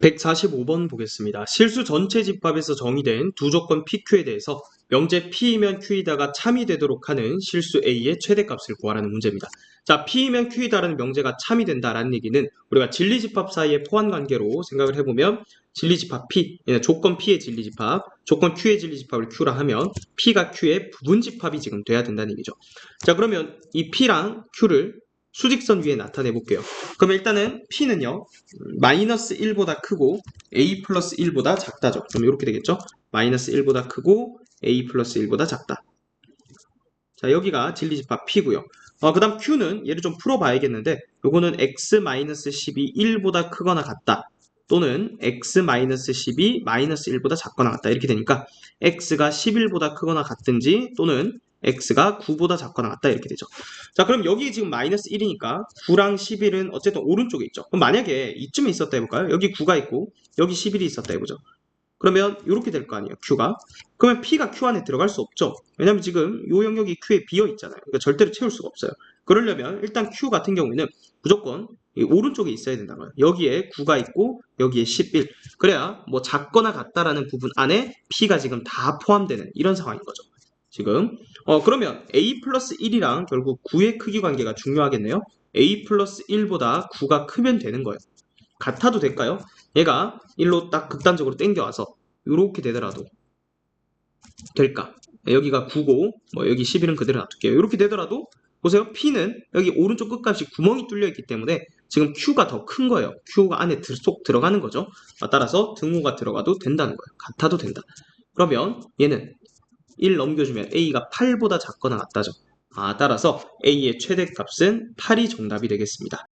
145번 보겠습니다. 실수 전체 집합에서 정의된 두 조건 PQ에 대해서 명제 P이면 Q이다가 참이 되도록 하는 실수 A의 최대값을 구하라는 문제입니다. 자, P이면 Q이다라는 명제가 참이 된다라는 얘기는 우리가 진리집합 사이의 포환관계로 생각을 해보면 진리집합 P, 예, 조건 P의 진리집합, 조건 Q의 진리집합을 Q라 하면 P가 Q의 부분집합이 지금 돼야 된다는 얘기죠. 자, 그러면 이 P랑 Q를 수직선 위에 나타내 볼게요. 그럼 일단은 P는요, 마이너스 1보다 크고 A 플러스 1보다 작다죠. 그럼 이렇게 되겠죠? 마이너스 1보다 크고 A 플러스 1보다 작다. 자, 여기가 진리집합 P고요. 어, 그 다음 Q는 얘를 좀 풀어봐야겠는데 요거는 X 마이너스 10이 1보다 크거나 같다. 또는 X 마이너스 10이 마이너스 1보다 작거나 같다. 이렇게 되니까 X가 11보다 크거나 같든지 또는 x가 9보다 작거나 같다 이렇게 되죠. 자 그럼 여기 지금 마이너스 1이니까 9랑 11은 어쨌든 오른쪽에 있죠. 그럼 만약에 이쯤에 있었다 해볼까요? 여기 9가 있고 여기 11이 있었다 해보죠. 그러면 이렇게 될 거 아니에요. q가. 그러면 p가 q 안에 들어갈 수 없죠. 왜냐면 지금 이 영역이 q에 비어 있잖아요. 그러니까 절대로 채울 수가 없어요. 그러려면 일단 q 같은 경우에는 무조건 이 오른쪽에 있어야 된다는 거예요. 여기에 9가 있고 여기에 11. 그래야 뭐 작거나 같다라는 부분 안에 p가 지금 다 포함되는 이런 상황인 거죠. 지금 어 그러면 a 플러스 1이랑 결국 9의 크기 관계가 중요하겠네요. a 플러스 1보다 9가 크면 되는 거예요. 같아도 될까요? 얘가 1로 딱 극단적으로 땡겨와서 이렇게 되더라도 될까? 여기가 9고 뭐 여기 11은 그대로 놔둘게요. 이렇게 되더라도 보세요. P는 여기 오른쪽 끝값이 구멍이 뚫려 있기 때문에 지금 Q가 더 큰 거예요. Q가 안에 들- 쏙 들어가는 거죠. 따라서 등호가 들어가도 된다는 거예요. 같아도 된다. 그러면 얘는 1 넘겨주면 A가 8보다 작거나 같다죠. 아, 따라서 A의 최대값은 8이 정답이 되겠습니다.